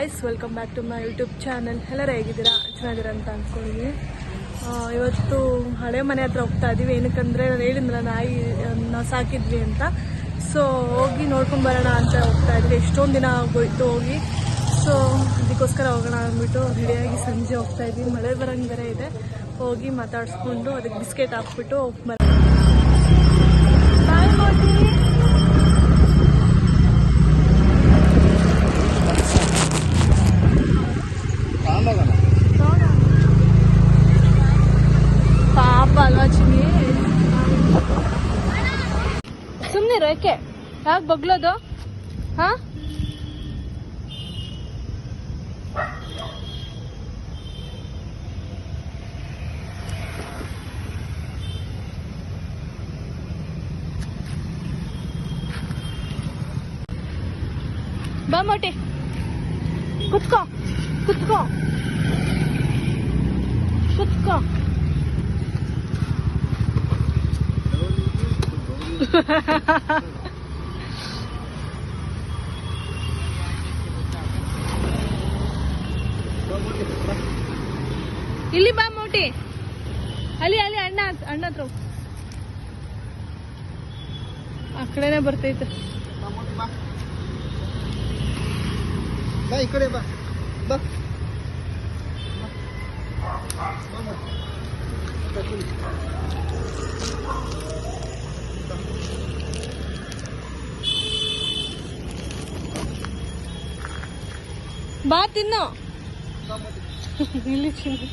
Guys welcome back to my YouTube channel ಎಲ್ಲರೂ ಹೇಗಿದ್ದೀರಾ? ಚೆನ್ನಾಗಿದ್ದೀರಾ ಅಂತ ಅಂದ್ಕೊಂಡಿದ್ದೀನಿ ಇವತ್ತು ಹಳೆ ಮನೆ ಹತ್ರ ಹೋಗ್ತಾ ಇದ್ದೀವಿ ಏನಕ್ಕಂದರೆ ನಾನು ಹೇಳಿದ್ನಲ್ಲ, ನಾಯಿ ನಾವು ಸಾಕಿದ್ವಿ ಅಂತ. ಸೊ ಹೋಗಿ ನೋಡ್ಕೊಂಡು ಬರೋಣ ಅಂತ ಹೋಗ್ತಾ ಇದ್ವಿ. ಎಷ್ಟೊಂದು ದಿನ ಆಗೋಯ್ತು ಹೋಗಿ. ಸೊ ಅದಕ್ಕೋಸ್ಕರ ಹೋಗೋಣ ಅಂದ್ಬಿಟ್ಟು ರೆಡಿಯಾಗಿ ಸಂಜೆ ಹೋಗ್ತಾ ಇದ್ವಿ. ಮಳೆ ಬರೋಂಗೆ ಬೇರೆ ಇದೆ. ಹೋಗಿ ಮಾತಾಡಿಸ್ಕೊಂಡು ಅದಕ್ಕೆ ಬಿಸ್ಕೆಟ್ ಹಾಕ್ಬಿಟ್ಟು ಬರೋಣ ಬಾಯ್ ಮಾಡ್ತೀನಿ ಪಾಪ ಅಲ್ವಾ ಚಿನ್ನಿ ಸುಮ್ಮನೆ ಯಾಕೆ ಯಾಕೆ ಬಗ್ಲೋದು ಹಾ ಬಾ ಮೊಟ್ಟೆ ಕುತ್ಕೋ ಕುತ್ಕೋ ಕುತ್ಕೋ ಇಲ್ಲಿ ಬಾ ಮೋಟಿ. ಅಲ್ಲಿ ಅಲ್ಲಿ ಅಣ್ಣ ಅಣ್ಣ ಹತ್ರ ಆ ಕಡೆನೆ ಬರ್ತೈತೆ. ಬಾ ಕಡೆ ಬಾ. ಬಾ ಬಾ. ತಿನ್ನು ಇಲ್ಲಿ ಚಿನ್ನ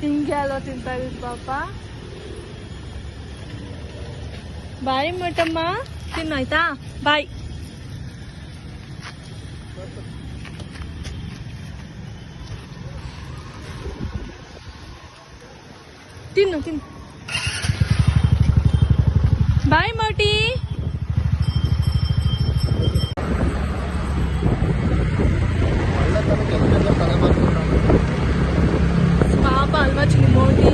ಹಿಂಗೆ ಅಲ್ವಾ ತಿಂತಾ ಇದ್ ಪಾಪ ಬಾಯ್ ಮಟಮ್ಮ ತಿನ್ನು ಆಯ್ತಾ ಬಾಯ್ ತಿನ್ನು ತಿನ್ನು ಬಾಯ್ ಮೋಟಿ. ಪಾಪ ಅಲ್ವಾ ಚಿನ್ನಿ ಮೋಟಿ?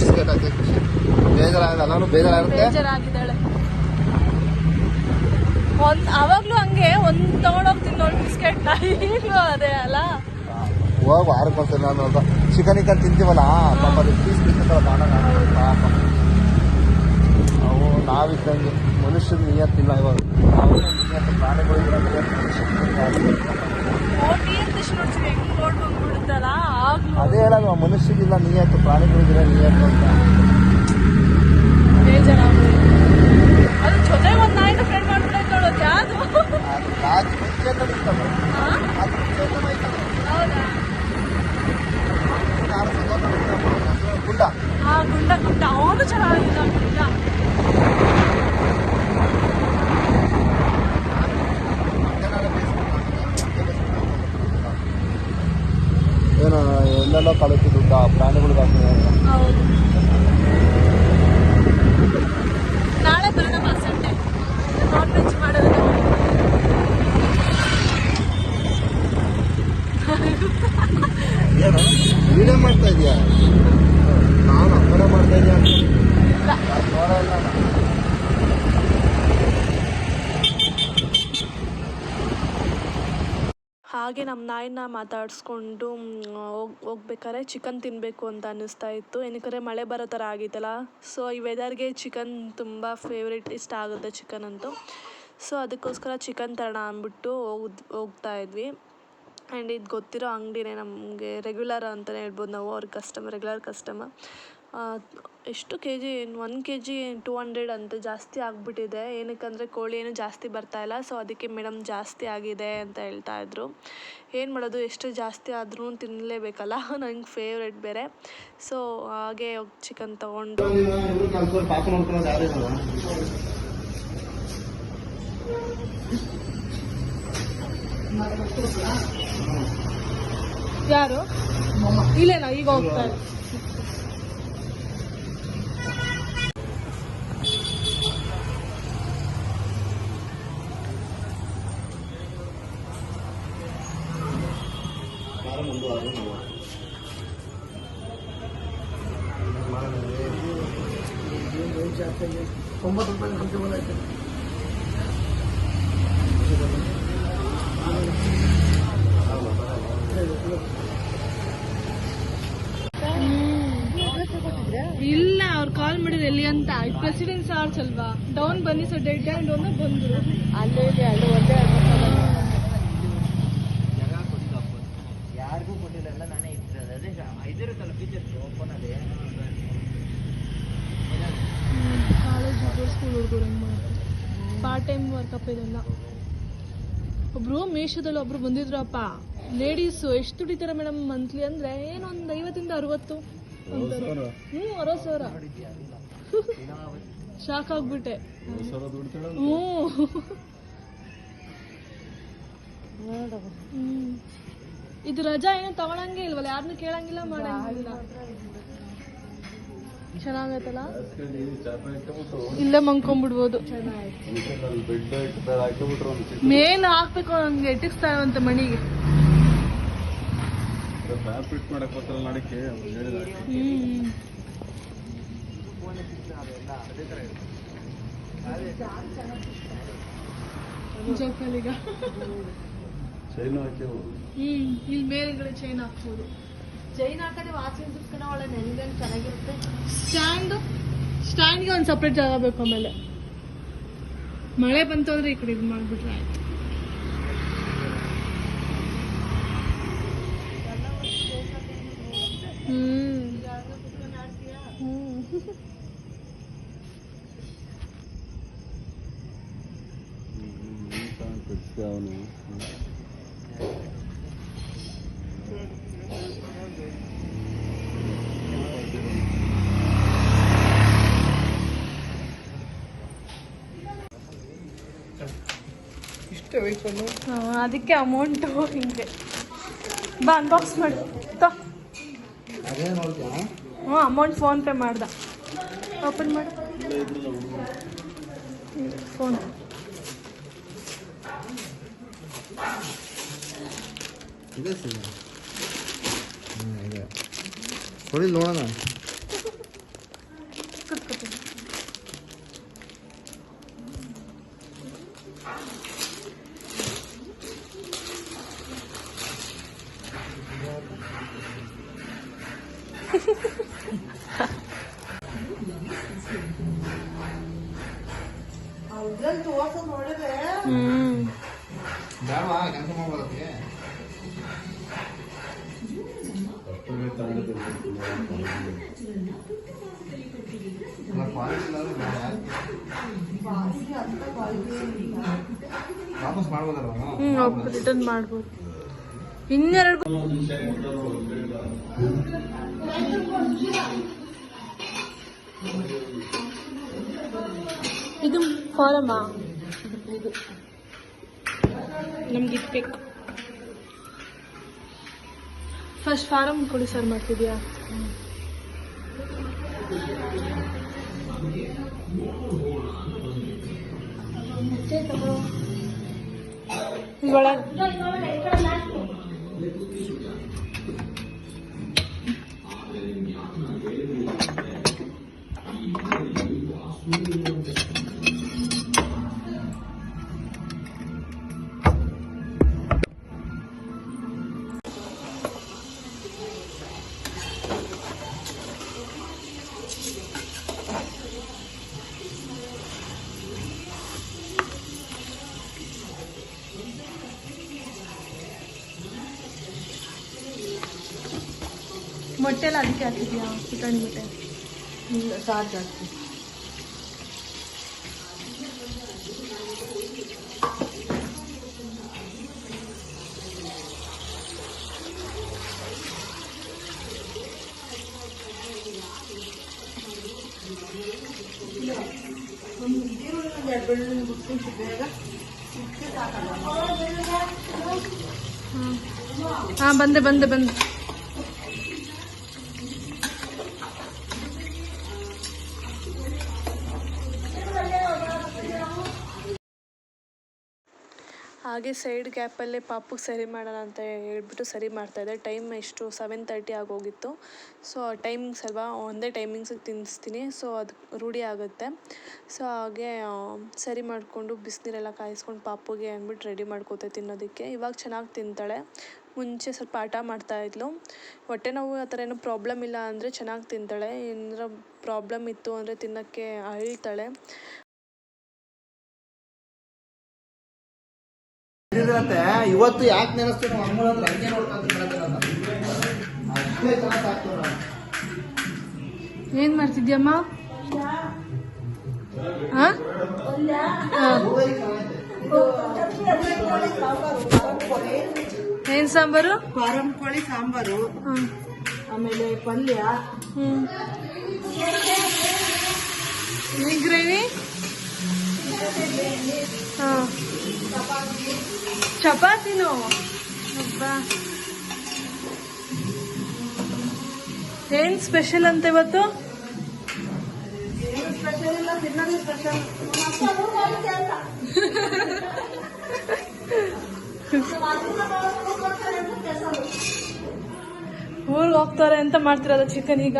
ಬಿಸ್ಕೆಟ್ ಬೇಜಾರಾಗಲ್ಲ ಬೇಜಾರಾಗುತ್ತೆ. ಬೇಜಾರಾಗಿದ್ದಾಳೆ. ಒಂದ್ ಅವಾಗ್ಲೂ ಹಂಗೆ ಒಂದ್ ತಗೊಂಡೋಗ್ತೀನಿ ನೋಡಿ ಬಿಸ್ಕೆಟ್. ಈಗ್ಲೂ ಅದೇ ಅಲ್ಲ. ಹೋಗಿ ವಾರಕ್ಕೆ ಒಂದ್ಸಲ ನಾನು ಚಿಕನ್ ಇಕನ್ ತಿಂತೀವಲ್ಲ? ಪಾಪ ಪೀಸ್ ಕಾಣಲ್ಲ ಪಾಪ. ನಾವಿದ್ದಂಗೆ ಮನುಷ್ಯನ ನಿಯತ್ತಿಲ್ಲ. ಇವಾಗ ನಾವು ಅದೇ ಹೇಳಲ್ವ ಮನುಷ್ಯಗಿಲ್ಲ ನಿಯತ್ತು ಪ್ರಾಣಿಗಳಿದ್ರೆ ನಿಯತ್ತು ಅಂತ. ಗುಂಡ. ಅದು ಅವನು ಚೆನ್ನಾಗಿಲ್ಲ ನಾಯಿನ ಎಲ್ಲೆಲ್ಲೋ ಕಳಿಸಿ ದುಡ್ಡ ಹಾಗೆ ನಮ್ಮ ನಾಯಿನ ಮಾತಾಡಿಸ್ಕೊಂಡು ಹೋಗಿ, ಹೋಗ್ಬೇಕಾದ್ರೆ ಚಿಕನ್ ತಿನ್ನಬೇಕು ಅಂತ ಅನ್ನಿಸ್ತಾ ಇತ್ತು. ಏನಕ್ಕೆ ಮಳೆ ಬರೋ ಥರ ಆಗಿತ್ತಲ್ಲ? ಸೊ ಈ ವೆದರ್ಗೆ ಚಿಕನ್ ತುಂಬ ಫೇವ್ರೇಟ್ ಇಷ್ಟ ಆಗುತ್ತೆ ಚಿಕನ್ ಅಂತೂ. ಸೊ ಅದಕ್ಕೋಸ್ಕರ ಚಿಕನ್ ತರೋಣ ಅಂದ್ಬಿಟ್ಟು ಹೋಗ್, ಹೋಗ್ತಾ ಇದ್ವಿ. ಆ್ಯಂಡ್ ಇದು ಗೊತ್ತಿರೋ ಅಂಗಡಿನೇ ನಮಗೆ ರೆಗ್ಯುಲರ್ ಅಂತಲೇ ಹೇಳ್ಬೋದು ನಾವು, ಅವ್ರ ಕಸ್ಟಮರ್ ರೆಗ್ಯುಲರ್ ಕಸ್ಟಮರ್ ಎಷ್ಟು K G one K G two hundred ಅಂತ ಜಾಸ್ತಿ ಆಗಿಬಿಟ್ಟಿದೆ. ಏನಕ್ಕಂದರೆ ಕೋಳಿ ಏನು ಜಾಸ್ತಿ ಬರ್ತಾ ಇಲ್ಲ. ಸೊ, ಅದಕ್ಕೆ ಮೇಡಮ್ ಜಾಸ್ತಿ ಆಗಿದೆ ಅಂತ ಹೇಳ್ತಾ ಇದ್ರು. ಏನು ಮಾಡೋದು? ಎಷ್ಟು ಜಾಸ್ತಿ ಆದ್ರೂ ತಿನ್ನಲೇಬೇಕಲ್ಲ ನಂಗೆ ಫೇವ್ರೆಟ್ ಬೇರೆ. ಸೊ, ಹಾಗೆ ಚಿಕನ್ ತೊಗೊಂಡು. ಯಾರು? ಇಲ್ಲೇನಾ? ಈಗ ಹೋಗ್ತಾ ಜಾತ್ರೆಗೆ ಒಂಬತ್ತು ರೂಪಾಯಿ ಹಂಚಿ ಬಂದಾಯ್ತು ಇಲ್ಲ ಅವ್ರು ಕಾಲ್ ಮಾಡಿದ್ರೆ ಎಲ್ಲಿ ಅಂತ. ಪ್ರೆಸಿಡೆಂಟ್ ಸಾರ್ಸ್ ಅಲ್ವಾ ಡೌನ್ ಬನ್ನಿ ಸರ್ ಡೆಡ್ ಹ್ಯಾಂಡ್ ಒಮ್ಮೆ ಬಂದ್ರು. ಅಲ್ಲೇ ಅಲ್ಲೇ ಒಂದೇ ಒಬ್ರು ಮೇಷದಲ್ಲಿ ಒಬ್ರು ಬಂದಿದ್ರಪ್ಪ. ಲೇಡೀಸು ಎಷ್ಟು ದುಡಿತಾರೆ ಮೇಡಮ್ ಮಂತ್ಲಿ ಅಂದ್ರೆ ಏನು ಒಂದು ಐವತ್ತಿಂದ ಅರವತ್ತು. ಹ್ಮ್ ಅರವತ್ ಸಾವಿರ. ಶಾಕ್ ಆಗ್ಬಿಟ್ಟೆ ಹ್ಞೂ ಹ್ಮ್. ಇದು ರಜಾ ಏನು ತಗೊಳಂಗೆ ಇಲ್ವಲ್ಲ? ಯಾರನ್ನೂ ಕೇಳಂಗಿಲ್ಲ ಮಾಡಂಗಿಲ್ಲ. ಚೆನ್ನಾಗೈತಲ್ಲ? ಇಲ್ಲೇ ಮಂಕೊಂಬಿಡ್ಬೋದು ಮೇನ್ ಹಾಕ್ಬೇಕು ನನ್ಗೆ ಮಣಿಗೆ. ಹೇಳಿದ ಹ್ಮ್ ಜೋಕಾಲಿಗ ಚೈನು ಹಾಕ್ಯವು ಹ್ಮ್ ಇಲ್ಲಿ ಮೇಲ್ಗಡೆ ಚೈನ್ ಹಾಕ್ಬೋದು. ಚೈನ್ ಹಾಕದೆ ವಾಸನೆ ಸುತ್ಕೊಂಡ ಒಳ್ಳೆ ನೆನ್ಗನ್ ಚೆನ್ನಾಗಿರುತ್ತೆ ಸ್ಟ್ಯಾಂಡ್ ಸ್ಟ್ಯಾಂಡ್ಗೆ ಒಂದು ಸಪ್ರೇಟ್ ಜಾಗ ಬೇಕು ಆಮೇಲೆ ಮಳೆ ಬಂತು ಅಂದ್ರೆ ಈ ಕಡೆ ಇದು ಮಾಡ್ಬಿಟ್ರೆ ಆಯ್ತು ಹ್ಮ್ ಅದಕ್ಕೆ ಅಮೌಂಟು ಹಿಂಗೆ. ಬಾ ಅನ್ಬಾಕ್ಸ್ ಮಾಡಿ. ತೋ. ಹ್ಞೂ ಅಮೌಂಟ್ ಫೋನ್ ಪೇ ಮಾಡ್ದ. ಓಪನ್ ಮಾಡು. ಫೋನ್ ಇದೆ ಸರ್ ನೋಡೋಣ ಹ್ಮ್ ಬೇಡವಾ ಕೆಲಸ ಮಾಡ್ಬೋದಕ್ಕೆ ವಾಪಸ್ ಮಾಡ್ಬೋದಲ್ವ ಹ್ಮ್ ರಿಟರ್ನ್ ಮಾಡ್ಬೋದು. ಇನ್ನೆರಡು ಇದು ಫಾರಮಾ ನಮ್ಗೆ ಇದು ಫಸ್ಟ್ ಫಾರಮ್ ಕೊಡಿ ಸರ್ ಮಾಡ್ತಿದ್ಯಾ? ಒಳಗೆ ಪುಟಾಣಿ ಮೊಟ್ಟೆ ಸಾಕು ಜಾಸ್ತಿ ಹಾಂ ಬಂದೆ ಬಂದೆ ಬಂದೆ. ಹಾಗೆ ಸೈಡ್ ಗ್ಯಾಪಲ್ಲೇ ಪಾಪುಗೆ ಸರಿ ಮಾಡೋಣ ಅಂತ ಹೇಳ್ಬಿಟ್ಟು ಸರಿ ಮಾಡ್ತಾಯಿದ್ದೆ ಟೈಮ್ ಎಷ್ಟು? ಸೆವೆನ್ ತರ್ಟಿ ಆಗೋಗಿತ್ತು. ಸೊ ಟೈಮಿಂಗ್ಸ್ ಅಲ್ವಾ ಒಂದೇ ಟೈಮಿಂಗ್ಸಿಗೆ ತಿನ್ನಿಸ್ತೀನಿ ಸೊ ಅದು ರೂಢಿ ಆಗುತ್ತೆ. ಸೊ ಹಾಗೆ ಸರಿ ಮಾಡಿಕೊಂಡು ಬಿಸಿನೀರೆಲ್ಲ ಕಾಯಿಸ್ಕೊಂಡು ಪಾಪುಗೆ ಅಂದ್ಬಿಟ್ಟು ರೆಡಿ ಮಾಡ್ಕೋತೆ ತಿನ್ನೋದಕ್ಕೆ. ಇವಾಗ ಚೆನ್ನಾಗಿ ತಿಂತಾಳೆ. ಮುಂಚೆ ಸ್ವಲ್ಪ ಆಟ ಮಾಡ್ತಾಯಿದ್ಲು ಹೊಟ್ಟೆ ನೋವು ಆ ಥರ ಏನೂ ಪ್ರಾಬ್ಲಮ್ ಇಲ್ಲ ಅಂದರೆ ಚೆನ್ನಾಗಿ ತಿಂತಾಳೆ. ಏನಾರ ಪ್ರಾಬ್ಲಮ್ ಇತ್ತು ಅಂದರೆ ತಿನ್ನೋಕ್ಕೆ ಅಳ್ತಾಳೆ. ಇದ್ರಂತೆ ಇವತ್ತು ಯಾಕೆ ನೆನೆಸ್ತೀವಿ ನಮ್ಮ ಅಮ್ಮನ ಅಂದ್ರೆ ಹಂಗೆ ನೋಡ್ಕೊಂತ ಏನ್ ಮಾಡ್ತಿದ್ಯಮ್ಮ? ಏನ್ ಸಾಂಬಾರು? ಫಾರಂ ಕೋಳಿ ಸಾಂಬಾರು. ಆಮೇಲೆ ಪಲ್ಯ. ಹ್ಮ್. ಈ ಗ್ರೇವಿ? ಚಪಾತಿನೂ? ಅಬ್ಬಾ ಏನು ಸ್ಪೆಷಲ್ ಅಂತ ಇವತ್ತು? ಊರಿಗೆ ಹೋಗ್ತಾರೆ ಅಂತ ಮಾಡ್ತಿರಲ್ಲ ಚಿಕನ್ ಈಗ?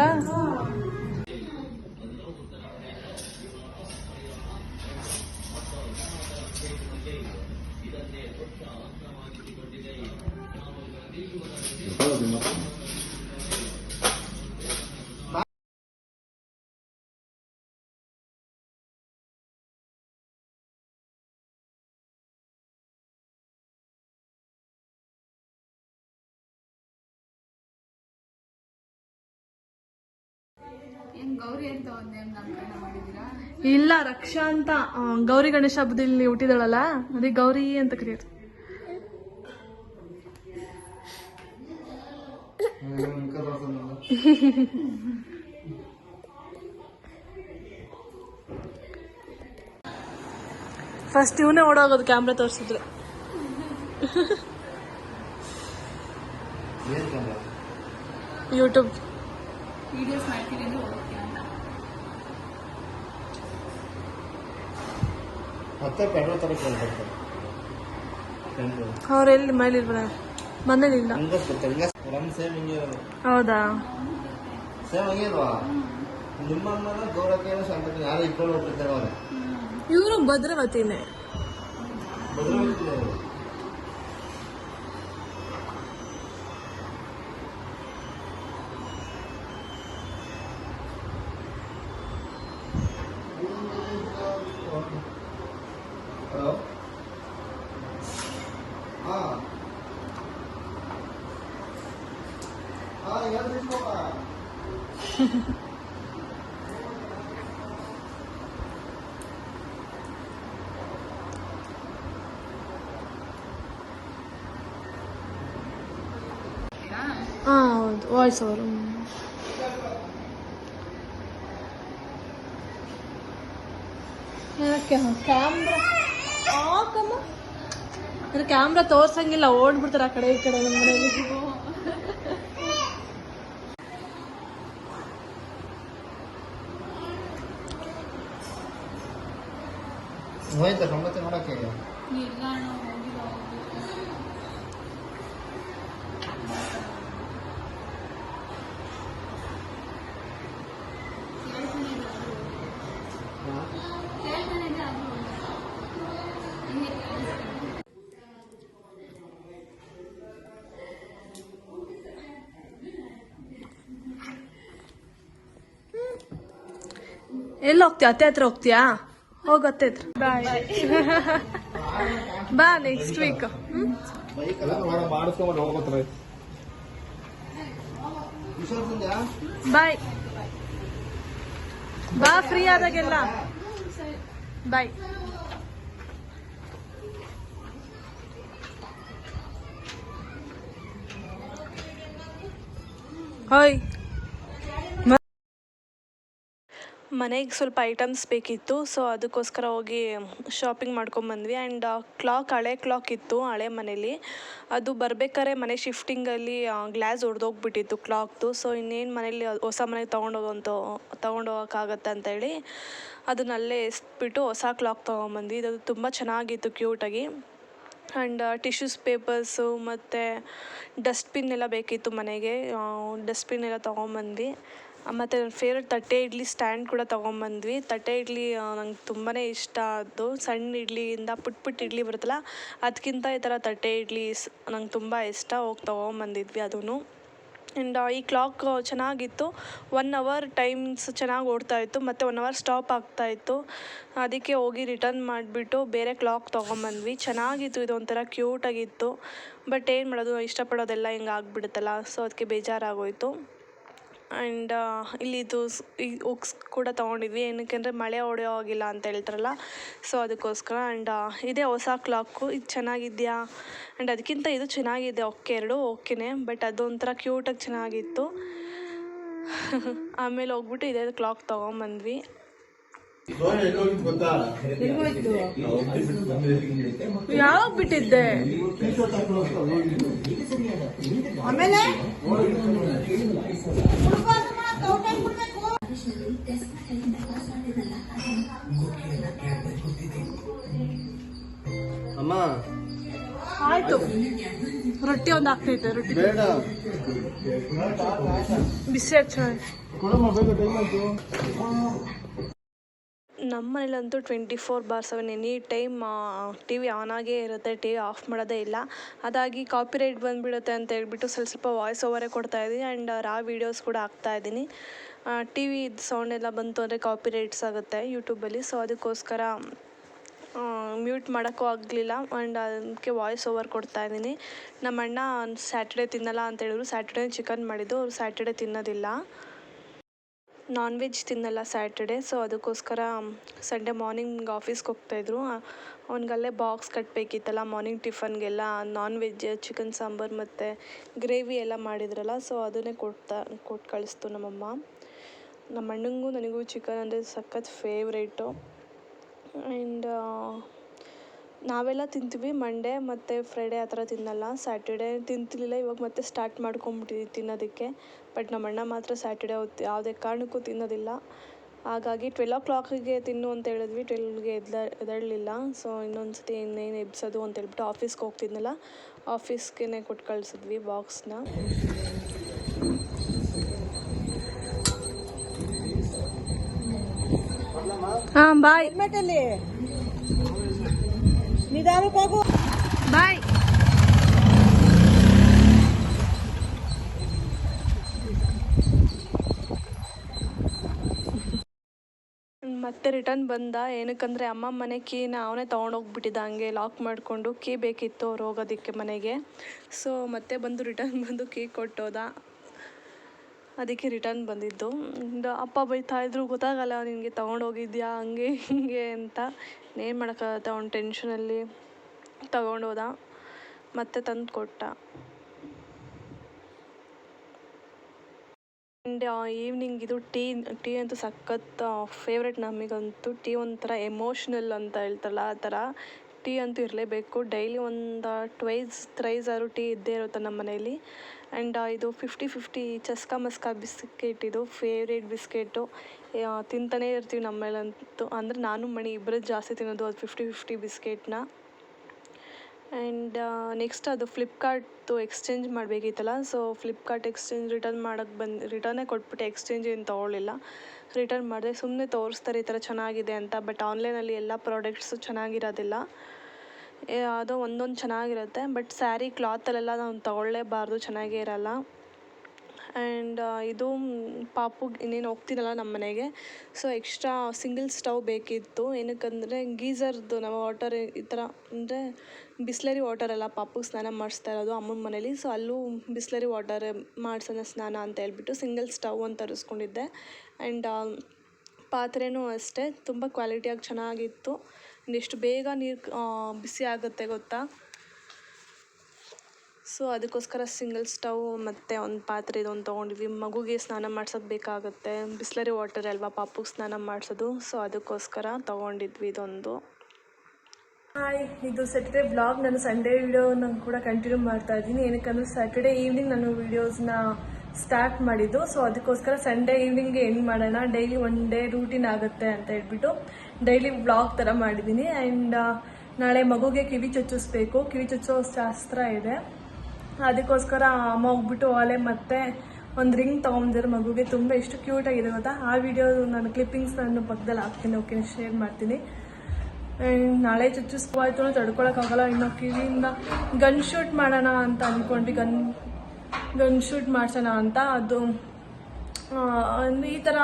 ಇಲ್ಲ ರಕ್ಷಾ ಅಂತ ಆ, ಗೌರಿ ಗಣೇಶ ಹಬ್ಬದಲ್ಲಿ ಹುಟ್ಟಿದಳಲ್ಲ? ಅದೇ ಗೌರಿ ಅಂತ ಕರೆಯೋದು ಫಸ್ಟ್ ಇವನೇ ಓಡೋಗೋದು ಕ್ಯಾಮ್ರಾ ತೋರಿಸಿದ್ರೆ. ಏನ್ ಕ್ಯಾಮ್ರಾ ಅಂತ ಮತ್ತೆ ಪೆಟ್ರೋಲ್ ಅವ್ರೆಲ್ಲಿ ಮನೇಲಿ ಮನೇಲಿಲ್ಲ ಹಂಗ ಗೊತ್ತಿಲ್ಲ. ಹಿಂಗ ರಮ್ ಸೇಮ್ ಹಿಂಗೆ ಇರೋದು. ಹೌದಾ? ಸೇಮ್ ಹಂಗೆ ಇಲ್ವಾ? ನಿಮ್ಮ ಅಮ್ಮನ ಗೌರಕ್ಕೇನೋ ಶಾಂತಕ್ಕೆ ಯಾರೋ ಅವ್ರು. ಇವರು ಭದ್ರವತಿನೇ. ಭದ್ರವತಿ ಹಾಂ ಹಾಂ ಯಾರು ತಿಳ್ಕೊಪ್ಪ ಹಾಂ ಹೌದು ವಾಯ್ಸ್ ಅವರು ಕ್ಯಾಮ್ರಾ ಹಾಕಮ್ಮ ಕ್ಯಾಮ್ರಾ ತೋರ್ಸಂಗಿಲ್ಲ ಓಡ್ಬಿಡ್ತಾರೆ ಆ ಕಡೆ ಈ ಕಡೆ ನಮ್ಮ ಮನೇಲಿ ಹೋಯ್ತಾ ನೋಡಕ್ಕೆ ಎಲ್ಲಿ ಹೋಗ್ತೀಯ ಅತ್ತೆ ಹತ್ರ ಹೋಗ್ತೀಯಾ? ಹೋಗು ಅತ್ತೆ ಹತ್ರ. ಬಾಯ್ ಬಾ ನೆಕ್ಸ್ಟ್ ವೀಕ್ ಬಾಯ್ ಬಾ ಫ್ರೀ ಆದಾಗೆಲ್ಲ. ಬಾಯ್ ಹಾಯ್ ಮನೆಗೆ ಸ್ವಲ್ಪ ಐಟಮ್ಸ್ ಬೇಕಿತ್ತು. ಸೊ, ಅದಕ್ಕೋಸ್ಕರ ಹೋಗಿ ಶಾಪಿಂಗ್ ಮಾಡ್ಕೊಂಬಂದ್ವಿ ಆ್ಯಂಡ್ ಕ್ಲಾಕ್ ಹಳೆ ಕ್ಲಾಕ್ ಇತ್ತು ಹಳೆ ಮನೇಲಿ. ಅದು ಬರ್ಬೇಕಾದ್ರೆ ಮನೆ ಶಿಫ್ಟಿಂಗಲ್ಲಿ ಗ್ಲಾಸ್ ಒಡೆದೋಗ್ಬಿಟ್ಟಿತ್ತು ಕ್ಲಾಕ್ದು ಸೊ ಇನ್ನೇನು ಮನೇಲಿ ಹೊಸ ಮನೆಗೆ ತೊಗೊಂಡೋಗಂತ, ತೊಗೊಂಡೋಗೋಕ್ಕಾಗತ್ತೆ ಅಂತೇಳಿ ಅದನ್ನಲ್ಲೇ ಎಸ್ಬಿಟ್ಟು ಹೊಸ ಕ್ಲಾಕ್ ತೊಗೊಂಬಂದ್ವಿ. ಇದು ತುಂಬ ಚೆನ್ನಾಗಿತ್ತು ಕ್ಯೂಟಾಗಿ ಆ್ಯಂಡ್ ಟಿಶ್ಯೂಸ್ ಪೇಪರ್ಸು ಮತ್ತು ಡಸ್ಟ್ಬಿನ್ ಎಲ್ಲ ಬೇಕಿತ್ತು ಮನೆಗೆ. ಡಸ್ಟ್ಬಿನ್ ಎಲ್ಲ ತೊಗೊಂಬಂದ್ವಿ. ಮತ್ತು ನನ್ನ ಫೇವ್ರೆಟ್ ತಟ್ಟೆ ಇಡ್ಲಿ ಸ್ಟ್ಯಾಂಡ್ ಕೂಡ ತೊಗೊಂಬಂದ್ವಿ. ತಟ್ಟೆ ಇಡ್ಲಿ ನಂಗೆ ತುಂಬಾ ಇಷ್ಟ ಅದು. ಸಣ್ಣ ಇಡ್ಲಿಯಿಂದ ಪುಟ್ ಪುಟ್ ಇಡ್ಲಿ ಬರುತ್ತಲ್ಲ ಅದಕ್ಕಿಂತ ಈ ಥರ ತಟ್ಟೆ ಇಡ್ಲಿ ನಂಗೆ ತುಂಬ ಇಷ್ಟ. ಹೋಗಿ ತೊಗೊಂಬಂದಿದ್ವಿ ಅದೂ ಆ್ಯಂಡ್ ಈ ಕ್ಲಾಕ್ ಚೆನ್ನಾಗಿತ್ತು. ಒನ್ ಅವರ್ ಟೈಮ್ಸ್ ಚೆನ್ನಾಗಿ ಓಡ್ತಾ ಇತ್ತು. ಮತ್ತು ಒನ್ ಅವರ್ ಸ್ಟಾಪ್ ಆಗ್ತಾಯಿತ್ತು ಅದಕ್ಕೆ ಹೋಗಿ ರಿಟರ್ನ್ ಮಾಡಿಬಿಟ್ಟು ಬೇರೆ ಕ್ಲಾಕ್ ತೊಗೊಂಬಂದ್ವಿ. ಚೆನ್ನಾಗಿತ್ತು, ಇದು ಒಂಥರ ಕ್ಯೂಟಾಗಿತ್ತು ಬಟ್ ಏನು ಮಾಡೋದು, ಇಷ್ಟಪಡೋದೆಲ್ಲ ಹಿಂಗೆ ಆಗಿಬಿಡುತ್ತಲ್ಲ. ಸೊ ಅದಕ್ಕೆ ಬೇಜಾರಾಗೋಯಿತು. ಆ್ಯಂಡ್ ಇಲ್ಲಿ ಇದು ಸ್- ಈ ಉಕ್ಸ್ ಕೂಡ ತೊಗೊಂಡಿದ್ವಿ. ಏನಕ್ಕೆ ಅಂದರೆ ಮಳೆ ಹೊಡೆಯೋ ಹಾಗಿಲ್ಲ ಅಂತ ಹೇಳ್ತಾರಲ್ಲ. ಸೊ ಅದಕ್ಕೋಸ್ಕರ ಆ್ಯಂಡ್ ಇದೇ ಹೊಸ ಕ್ಲಾಕು. ಇದು ಚೆನ್ನಾಗಿದೆಯಾ? ಆ್ಯಂಡ್ ಅದಕ್ಕಿಂತ ಇದು ಚೆನ್ನಾಗಿದೆ. ಓಕೆ ಎರಡು, ಓಕೆನೇ. ಬಟ್ ಅದೊಂಥರ ಕ್ಯೂಟಾಗಿ ಚೆನ್ನಾಗಿತ್ತು. ಆಮೇಲೆ ಹೋಗ್ಬಿಟ್ಟು ಇದೇ ಕ್ಲಾಕ್ ತೊಗೊಂಬಂದ್ವಿ. ಯಾವಾಗ ಬಿಟ್ಟಿದ್ದೆ ಆಮೇಲೆ? ಅಮ್ಮ. ಆಯ್ತು. ರೊಟ್ಟಿ ಒಂದು ಆಗ್ತೈತೆ ರೊಟ್ಟಿ ಬೇಡ. ಬಿಸಿ ಹಚ್ಚ ಕೊಡಮ್ಮ ಬೇಗ ಟೈಮ್ ಆಯ್ತು ನಮ್ಮ ಮನೇಲಂತೂ twenty four bar seven any time T V on ಆಗೇ ಇರುತ್ತೆ ಟಿ ವಿ ಆಫ್ ಮಾಡೋದೇ ಇಲ್ಲ. ಅದಾಗಿ ಕಾಪಿರೈಟ್ ಬಂದುಬಿಡುತ್ತೆ ಅಂತ ಹೇಳ್ಬಿಟ್ಟು ಸ್ವಲ್ಪ ಸ್ವಲ್ಪ ವಾಯ್ಸ್ ಓವರೇ ಕೊಡ್ತಾ ಇದ್ದೀನಿ. ಆ್ಯಂಡ್ ರಾ ವೀಡಿಯೋಸ್ ಕೂಡ ಹಾಕ್ತಾ ಇದ್ದೀನಿ. ಟಿ ವಿ ಸೌಂಡ್ ಎಲ್ಲ ಬಂತು ಅಂದರೆ ಕಾಪಿರೈಟ್ಸ್ ಆಗುತ್ತೆ ಯೂಟ್ಯೂಬಲ್ಲಿ. ಸೊ, ಅದಕ್ಕೋಸ್ಕರ ಮ್ಯೂಟ್ ಮಾಡೋಕ್ಕೂ ಆಗಲಿಲ್ಲ. ಆ್ಯಂಡ್ ಅದಕ್ಕೆ ವಾಯ್ಸ್ ಓವರ್ ಕೊಡ್ತಾ ಇದ್ದೀನಿ. ನಮ್ಮ ಅಣ್ಣ ಸ್ಯಾಟರ್ಡೇ ತಿನ್ನಲ್ಲ ಅಂತ ಹೇಳಿದ್ರು. ಸ್ಯಾಟರ್ಡೇ ಚಿಕನ್ ಮಾಡಿದ್ದು. ಅವ್ರು ಸ್ಯಾಟರ್ಡೇ ತಿನ್ನೋದಿಲ್ಲ. ನಾನ್ ವೆಜ್ ತಿನ್ನಲ್ಲ ಸ್ಯಾಟರ್ಡೆ ಸೊ ಅದಕ್ಕೋಸ್ಕರ ಸಂಡೇ ಮಾರ್ನಿಂಗ್ ಆಫೀಸ್ಗೆ ಹೋಗ್ತಾಯಿದ್ರು. ಅವ್ನಿಗಲ್ಲೇ ಬಾಕ್ಸ್ ಕಟ್ಟಬೇಕಿತ್ತಲ್ಲ ಮಾರ್ನಿಂಗ್ ಟಿಫನ್ಗೆಲ್ಲ ನಾನ್ ವೆಜ್ ಚಿಕನ್ ಸಾಂಬಾರು ಮತ್ತು ಗ್ರೇವಿ ಎಲ್ಲ ಮಾಡಿದ್ರಲ್ಲ ಸೊ ಅದನ್ನೇ ಕೊಡ್ತಾ ಕೊಟ್ಟು ಕಳಿಸ್ತು ನಮ್ಮಮ್ಮ. ನಮ್ಮ ಅಣ್ಣಂಗೂ ನನಗೂ ಚಿಕನ್ ಅಂದರೆ ಸಖತ್ ಫೇವ್ರೇಟು ಆ್ಯಂಡ್ ನಾವೆಲ್ಲ ತಿಂತೀವಿ ಮಂಡೇ ಮತ್ತು ಫ್ರೈಡೇ ಆ ಥರ ತಿನ್ನಲ್ಲ ಸ್ಯಾಟರ್ಡೇ ತಿಂತಿರ್ಲಿಲ್ಲ ಇವಾಗ ಮತ್ತೆ ಸ್ಟಾರ್ಟ್ ಮಾಡ್ಕೊಂಬಿಟ್ಟಿದ್ದೀವಿ ತಿನ್ನೋದಕ್ಕೆ. ಬಟ್ ನಮ್ಮ ಅಣ್ಣ ಮಾತ್ರ ಸ್ಯಾಟರ್ಡೇ ಹೊತ್ತು ಯಾವುದೇ ಕಾರಣಕ್ಕೂ ತಿನ್ನೋದಿಲ್ಲ. ಹಾಗಾಗಿ ಟ್ವೆಲ್ ಓ ಕ್ಲಾಕಿಗೆ ತಿನ್ನು ಅಂತ ಹೇಳಿದ್ವಿ ಟ್ವೆಲ್ಗೆ ಎದ್ದ ಎದ್ದೇಳಲಿಲ್ಲ. ಸೊ ಇನ್ನೊಂದು ಸತಿ ಇನ್ನೇನು ಎಬ್ಸೋದು ಅಂತ ಹೇಳ್ಬಿಟ್ಟು ಆಫೀಸ್ಗೆ ಹೋಗ್ತಿದ್ನಲ್ಲ ಆಫೀಸ್ಗೆ ಕೊಟ್ಟು ಕಳಿಸಿದ್ವಿ ಬಾಕ್ಸ್ನ ಹಾಂ ಬಾಯ್ ಬಾಯ್. ಮತ್ತೆ ರಿಟರ್ನ್ ಬಂದ, ಏನಕ್ಕಂದರೆ ಅಮ್ಮ ಮನೆ ಕೀನ ಅವನೇ ತೊಗೊಂಡೋಗ್ಬಿಟ್ಟಿದ್ದ, ಹಂಗೆ ಲಾಕ್ ಮಾಡಿಕೊಂಡು ಕೀ ಬೇಕಿತ್ತು ಅವ್ರು ಹೋಗೋದಕ್ಕೆ ಮನೆಗೆ. ಸೊ ಮತ್ತೆ ಬಂದು ರಿಟರ್ನ್ ಬಂದು ಕೀ ಕೊಟ್ಟೋದ. ಅದಕ್ಕೆ ರಿಟರ್ನ್ ಬಂದಿದ್ದು. ಅಪ್ಪ ಬೈತಾ ಇದ್ರು, ಗೊತ್ತಾಗಲ್ಲ, ನಿನಗೆ ತೊಗೊಂಡೋಗಿದ್ಯಾ, ಹಂಗೆ ಹಿಂಗೆ ಅಂತ. ಏನು ಮಾಡೋಕ್ಕಾಗತ್ತೆ? ಅವ್ನು ಟೆನ್ಷನಲ್ಲಿ ತಗೊಂಡೋದ ಮತ್ತೆ ತಂದು ಕೊಟ್ಟ. ಆ್ಯಂಡ್ ಈವ್ನಿಂಗ್ ಇದು ಟೀ ಟೀ ಅಂತೂ ಸಖತ್ ಫೇವ್ರೆಟ್ ನಮಗಂತೂ ಟೀ ಒಂಥರ ಎಮೋಷ್ನಲ್ ಅಂತ ಹೇಳ್ತಾರಲ್ಲ, ಆ ಥರ. ಟೀ ಅಂತೂ ಇರಲೇಬೇಕು. ಡೈಲಿ ಒಂದು ಟ್ವೈಸ್ ಥ್ರೈಸ್ ಆದರೂ ಟೀ ಇದ್ದೇ ಇರುತ್ತೆ ನಮ್ಮ ಮನೇಲಿ. ಆ್ಯಂಡ್ ಇದು fifty fifty Chaska Maska biscuit ಇದು ಫೇವ್ರೇಟ್ ಬಿಸ್ಕೆಟು. ತಿಂತಾನೇ ಇರ್ತೀವಿ ನಮ್ಮಲ್ಲಂತೂ ಅಂದರೆ ನಾನು, ಮಣಿ ಇಬ್ಬರು ಜಾಸ್ತಿ ತಿನ್ನೋದು ಅದು ಫಿಫ್ಟಿ ಫಿಫ್ಟಿ ಬಿಸ್ಕೆಟ್ನ ಆ್ಯಂಡ್ ನೆಕ್ಸ್ಟ್ ಅದು ಫ್ಲಿಪ್ಕಾರ್ಟ್ದು ಎಕ್ಸ್ಚೇಂಜ್ ಮಾಡಬೇಕಿತ್ತಲ್ಲ ಸೊ ಫ್ಲಿಪ್ಕಾರ್ಟ್ ಎಕ್ಸ್ಚೇಂಜ್ ರಿಟರ್ನ್ ಮಾಡೋಕ್ಕೆ ಬಂದು ರಿಟರ್ನೇ ಕೊಟ್ಬಿಟ್ಟು ಎಕ್ಸ್ಚೇಂಜ್ ಏನು ತೊಗೊಳ್ಳಿಲ್ಲ. ರಿಟರ್ನ್ ಮಾಡಿದೆ ಸುಮ್ಮನೆ ತೋರಿಸ್ತಾರೆ ಈ ಥರ ಚೆನ್ನಾಗಿದೆ ಅಂತ ಬಟ್ ಆನ್ಲೈನಲ್ಲಿ ಎಲ್ಲ ಪ್ರಾಡಕ್ಟ್ಸು ಚೆನ್ನಾಗಿರೋದಿಲ್ಲ. ಅದು ಒಂದೊಂದು ಚೆನ್ನಾಗಿರುತ್ತೆ ಬಟ್ ಸ್ಯಾರಿ ಕ್ಲಾತಲ್ಲೆಲ್ಲ ನಾವು ತೊಗೊಳ್ಳೇಬಾರ್ದು, ಚೆನ್ನಾಗೇ ಇರಲ್ಲ. ಆ್ಯಂಡ್ ಇದು ಪಾಪುಗೆ ಇನ್ನೇನು ಹೋಗ್ತೀನಲ್ಲ ನಮ್ಮ ಮನೆಗೆ. ಸೊ, ಎಕ್ಸ್ಟ್ರಾ ಸಿಂಗಲ್ ಸ್ಟವ್ ಬೇಕಿತ್ತು. ಏನಕ್ಕಂದರೆ ಗೀಝರ್ದು ನಾವು ವಾಟರ್ ಈ ಥರ ಅಂದರೆ ಬಿಸ್ಲರಿ ವಾಟರ್ ಎಲ್ಲ ಪಾಪುಗೆ ಸ್ನಾನ ಮಾಡಿಸ್ತಾ ಇರೋದು ಅಮ್ಮನ ಮನೇಲಿ. ಸೊ, ಅಲ್ಲೂ ಬಿಸ್ಲರಿ ವಾಟರ್ ಮಾಡ್ಸೋಣ ಸ್ನಾನ ಅಂತ ಹೇಳ್ಬಿಟ್ಟು ಸಿಂಗಲ್ ಸ್ಟವ್ ಅಂತ ತರಿಸ್ಕೊಂಡಿದ್ದೆ. ಆ್ಯಂಡ್ ಪಾತ್ರೆನೂ ಅಷ್ಟೇ. ತುಂಬ ಕ್ವಾಲಿಟಿಯಾಗಿ ಚೆನ್ನಾಗಿತ್ತು. ಎಷ್ಟು ಬೇಗ ನೀರು ಬಿಸಿ ಆಗುತ್ತೆ ಗೊತ್ತಾ? ಸೊ ಅದಕ್ಕೋಸ್ಕರ ಸಿಂಗಲ್ ಸ್ಟವ್ ಮತ್ತು ಒಂದು ಪಾತ್ರೆ ಇದೊಂದು ತೊಗೊಂಡಿದ್ವಿ. ಮಗುಗೆ ಸ್ನಾನ ಮಾಡ್ಸೋದು ಬೇಕಾಗುತ್ತೆ. ಬಿಸ್ಲರಿ ವಾಟರ್ ಅಲ್ವಾ ಪಾಪುಗೆ ಸ್ನಾನ ಮಾಡಿಸೋದು. ಸೊ ಅದಕ್ಕೋಸ್ಕರ ತೊಗೊಂಡಿದ್ವಿ ಇದೊಂದು. ಹಾಯ್ ಇದು ಸ್ಯಾಟರ್ಡೆ ಬ್ಲಾಗ್ ನಾನು ಸಂಡೇ ವಿಡಿಯೋನ ಕೂಡ ಕಂಟಿನ್ಯೂ ಮಾಡ್ತಾ ಇದ್ದೀನಿ. ಏನಕ್ಕಂದ್ರೆ ಸ್ಯಾಟರ್ಡೆ ಈವ್ನಿಂಗ್ ನಾನು ವೀಡಿಯೋಸ್ನ ಸ್ಟಾರ್ಟ್ ಮಾಡಿದ್ದು. ಸೊ ಅದಕ್ಕೋಸ್ಕರ ಸಂಡೇ ಈವ್ನಿಂಗ್ಗೆ ಎಂಡ್ ಮಾಡೋಣ. ಡೈಲಿ ಒನ್ ಡೇ ರೂಟೀನ್ ಆಗುತ್ತೆ ಅಂತ ಹೇಳ್ಬಿಟ್ಟು ಡೈಲಿ ಬ್ಲಾಗ್ ಥರ ಮಾಡಿದ್ದೀನಿ. ಆ್ಯಂಡ್ ನಾಳೆ ಮಗುಗೆ ಕಿವಿ ಚುಚ್ಚಿಸ್ಬೇಕು. ಕಿವಿ ಚುಚ್ಚೋ ಶಾಸ್ತ್ರ ಇದೆ. ಅದಕ್ಕೋಸ್ಕರ ಅಮ್ಮ ಹೋಗ್ಬಿಟ್ಟು ಅಲೆ ಮತ್ತೆ ಒಂದು ರಿಂಗ್ ತೊಗೊಂಡಿದ್ದಾರೆ ಮಗುಗೆ ತುಂಬ ಎಷ್ಟು ಕ್ಯೂಟಾಗಿದೆ ಗೊತ್ತಾ? ಆ ವಿಡಿಯೋ ನಾನು ಕ್ಲಿಪ್ಪಿಂಗ್ಸ್ ನಾನು ಪಕ್ಕದಲ್ಲಿ ಹಾಕ್ತೀನಿ ಓಕೆ ಶೇರ್ ಮಾಡ್ತೀನಿ. ನಾಳೆ ನಾಳೆ ಚುಚ್ಚಿಸ್ಕೋಯ್ತು ತಡ್ಕೊಳಕ್ಕಾಗಲ್ಲ ಇನ್ನು ಕಿವಿಯಿಂದ ಗನ್ ಶೂಟ್ ಮಾಡೋಣ ಅಂತ ಅಂದ್ಕೊಂಡ್ವಿ ಗನ್ ಗನ್ ಶೂಟ್ ಮಾಡ್ಸೋಣ ಅಂತ. ಅದು ಈ ಥರ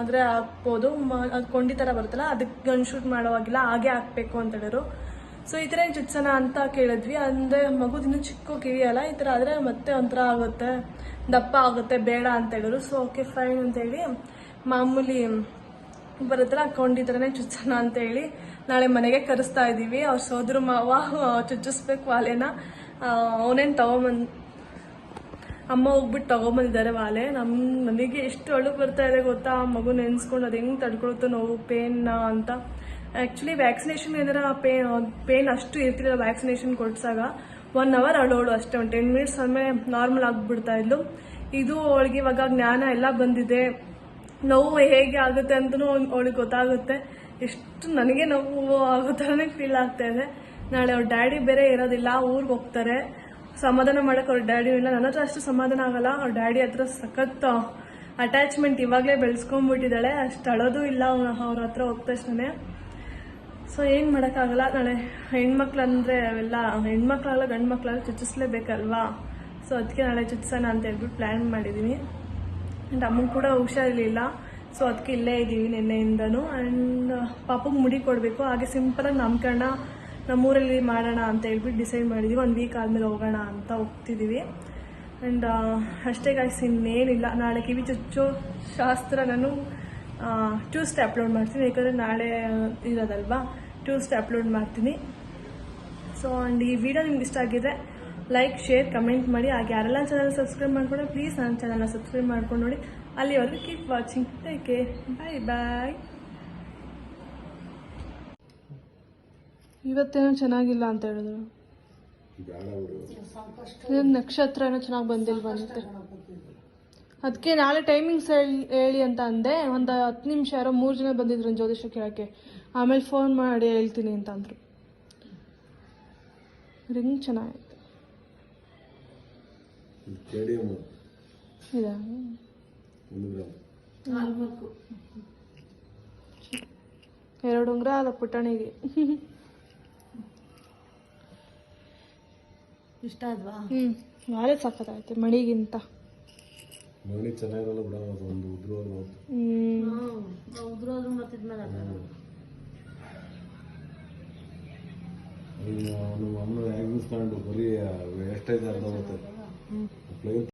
ಆದರೆ ಹಾಕ್ಬೋದು. ಅದು ಕೊಂಡಿ ಥರ ಬರುತ್ತಲ್ಲ, ಅದಕ್ಕೆ ಗನ್ ಶೂಟ್ ಮಾಡೋವಾಗಿಲ್ಲ ಹಾಗೆ ಹಾಕ್ಬೇಕು ಅಂತ ಹೇಳಿದ್ರು. ಸೊ ಈ ಥರ ಚುಚ್ಚೋಣ ಅಂತ ಕೇಳಿದ್ವಿ. ಅಂದರೆ ಮಗು ಚಿಕ್ಕ ಕಿವಿ ಅಲ್ಲ. ಈ ಥರ ಆದರೆ ಮತ್ತೆ ಒಂಥರ ಆಗುತ್ತೆ. ದಪ್ಪ ಆಗುತ್ತೆ, ಬೇಡ ಅಂತ ಹೇಳಿದ್ರು. ಸೊ ಓಕೆ ಫೈನ್ ಅಂತೇಳಿ ಮಾಮೂಲಿ ಬರುತ್ತಲ್ಲ ಈ ಥರನೇ ಚುಚ್ಚೋಣ ಅಂತ ಹೇಳಿ ನಾಳೆ ಮನೆಗೆ ಕರೆಸ್ತಾ ಇದ್ದೀವಿ ಅವ್ರ ಸೋದ್ರ ಮಾವ, ಚುಚ್ಚಿಸ್ಬೇಕು ವಾಲೆನ. ಅವನೇನು ತಗೊಂಬಂದು ಅಮ್ಮ ಹೋಗ್ಬಿಟ್ಟು ತಗೊಂಬಂದಿದ್ದಾರೆ ವಾಲೆ. ನಮ್ಮ ನನಗೆ ಎಷ್ಟು ಅಳು ಬರ್ತಾ ಇದೆ ಗೊತ್ತಾ? ಆ ಮಗು ನೆನೆಸ್ಕೊಂಡು ಅದು ಹೆಂಗೆ ತಡ್ಕೊಳುತ್ತೋ ನೋವು ಪೇನ್ನ ಅಂತ. ಆ್ಯಕ್ಚುಲಿ ವ್ಯಾಕ್ಸಿನೇಷನ್ ಏನಾರ ಪೇನ್ ಪೇನ್ ಅಷ್ಟು ಇರ್ತಿಲ್ಲ ವ್ಯಾಕ್ಸಿನೇಷನ್ ಕೊಡ್ಸಾಗ ಒನ್ ಅವರ್ ಅಳೋಳು ಅಷ್ಟೇ, ಒಂದು ಟೆನ್ ಮಿನಿಟ್ಸ್ ಆಮೇಲೆ ನಾರ್ಮಲ್ ಆಗಿಬಿಡ್ತಾ ಇದ್ಲು. ಇದು ಅವಳಿಗೆ ಇವಾಗ ಜ್ಞಾನ ಎಲ್ಲ ಬಂದಿದೆ. ನೋವು ಹೇಗೆ ಆಗುತ್ತೆ ಅಂತಲೂ ಅವಳಿಗೆ ಗೊತ್ತಾಗುತ್ತೆ. ಎಷ್ಟು ನನಗೆ ನೋವು ಆಗೋ ಫೀಲ್ ಆಗ್ತಾ ಇದೆ. ನಾಳೆ ಅವ್ರ ಡ್ಯಾಡಿ ಬೇರೆ ಇರೋದಿಲ್ಲ, ಊರಿಗೆ ಹೋಗ್ತಾರೆ. ಸಮಾಧಾನ ಮಾಡೋಕೆ ಅವ್ರ ಡ್ಯಾಡಿ ಇಲ್ಲ. ನನ್ನ ಹತ್ರ ಅಷ್ಟು ಸಮಾಧಾನ ಆಗಲ್ಲ. ಅವ್ರ ಡ್ಯಾಡಿ ಹತ್ರ ಸಖತ್ ಅಟ್ಯಾಚ್ಮೆಂಟ್ ಇವಾಗಲೇ ಬೆಳೆಸ್ಕೊಂಡ್ಬಿಟ್ಟಿದ್ದಾಳೆ. ಅಷ್ಟು ಅಳೋದು ಇಲ್ಲ ಅವ್ರ ಹತ್ರ ಹೋದ ತಕ್ಷಣ ಸೊ ಏನು ಮಾಡೋಕ್ಕಾಗಲ್ಲ ನಾಳೆ ಹೆಣ್ಮಕ್ಳು ಅಂದರೆ ಅವೆಲ್ಲ ಹೆಣ್ಮಕ್ಳಲ್ಲ ಗಂಡು ಮಕ್ಕಳಲ್ಲ ಚುಚ್ಚಿಸ್ಲೇಬೇಕಲ್ವಾ? ಸೊ ಅದಕ್ಕೆ ನಾಳೆ ಚುಚ್ಚಿಸೋಣ ಅಂತ ಹೇಳ್ಬಿಟ್ಟು ಪ್ಲ್ಯಾನ್ ಮಾಡಿದ್ದೀನಿ ಆ್ಯಂಡ್ ಅಮ್ಮಂಗೆ ಕೂಡ ಹುಷಾರಿರಲಿಲ್ಲ. ಸೊ ಅದಕ್ಕೆ ಇಲ್ಲೇ ಇದ್ದೀವಿ ನಿನ್ನೆಯಿಂದನೂ. ಆ್ಯಂಡ್ ಪಾಪಗೆ ಮುಡಿ ಕೊಡಬೇಕು. ಹಾಗೆ ಸಿಂಪಲಾಗಿ ನಾಮಕರಣ ನಮ್ಮೂರಲ್ಲಿ ಮಾಡೋಣ ಅಂತ ಹೇಳ್ಬಿಟ್ಟು ಡಿಸೈಡ್ ಮಾಡಿದ್ದೀವಿ ಒಂದು ವೀಕ್ ಆದಮೇಲೆ ಹೋಗೋಣ ಅಂತ ಹೋಗ್ತಿದ್ದೀವಿ ಆ್ಯಂಡ್ ಅಷ್ಟೇ ಗಾಯ್ಸ್ ಇನ್ನೇನಿಲ್ಲ. ನಾಳೆ ಕಿವಿ ಚುಚ್ಚೋ ಶಾಸ್ತ್ರ ನಾನು ಟ್ಯೂಸ್ಡೇ ಅಪ್ಲೋಡ್ ಮಾಡ್ತೀನಿ. ಯಾಕಂದರೆ ನಾಳೆ ಇರೋದಲ್ವಾ? ಟ್ಯೂಸ್ಡೇ ಅಪ್ಲೋಡ್ ಮಾಡ್ತೀನಿ. ಸೊ ಆ್ಯಂಡ್ ಈ ವಿಡಿಯೋ ನಿಮ್ಗೆ ಇಷ್ಟ ಆಗಿದ್ರೆ ಲೈಕ್ ಶೇರ್ ಕಮೆಂಟ್ ಮಾಡಿ. ಹಾಗೆ ಯಾರೆಲ್ಲ ಚಾನಲ್ ಸಬ್ಸ್ಕ್ರೈಬ್ ಮಾಡ್ಕೊಂಡ್ರೆ ಪ್ಲೀಸ್ ನನ್ನ ಚಾನಲ್ನ ಸಬ್ಸ್ಕ್ರೈಬ್ ಮಾಡ್ಕೊಂಡು ನೋಡಿ. ಅಲ್ಲಿವರೆಗೂ keep watching take care bye bye ಇವತ್ತೇನೋ ಚೆನ್ನಾಗಿಲ್ಲ ಅಂತ ಹೇಳಿದ್ರು. ನಕ್ಷತ್ರ ಏನೋ ಚೆನ್ನಾಗಿ ಬಂದಿಲ್ವಂತೆ ಅದಕ್ಕೆ ನಾಳೆ ಟೈಮಿಂಗ್ಸ್ ಹೇಳಿ ಹೇಳಿ ಅಂತ ಅಂದೆ. ಒಂದು ಹತ್ತು ನಿಮಿಷ ಯಾರೋ ಮೂರು ಜನ ಬಂದಿದ್ರು ಜ್ಯೋತಿಷ್ಯ ಕೇಳೋಕ್ಕೆ. ಆಮೇಲೆ ಫೋನ್ ಮಾಡಿ ಹೇಳ್ತೀನಿ ಅಂತ ಅಂದರು. ರಿಂಗ್ ಚೆನ್ನಾಗಿತ್ತು ಇದಾ. ಎರಡು ಉಂಗ್ರ ಅದ ಪುಟಾಣಿಗೆ. ಇಷ್ಟ ಆದ್ವಾ? ಹ್ಞೂ ನಾಳೆ ಸಖತ್ತಾಯ್ತು ಮಣಿಗಿಂತ. ಮಣಿ ಚೆನ್ನಾಗಿರಲ್ಲ ಬಿಡ ಅದು ಒಂದು ಉದ್ರೋದು ಹ್ಞೂ ಉದ್ರೋದ್ರು ಮತ್ತಿದ್ಮೇಲೆ ನಮ್ಮ ಅಮ್ಮನ ಆ್ಯಂಗಿಸ್ಕೊಂಡು ಬರೀ ಎಷ್ಟೈತೆ ಅರ್ಧ ಗೊತ್ತಾಯ್ತು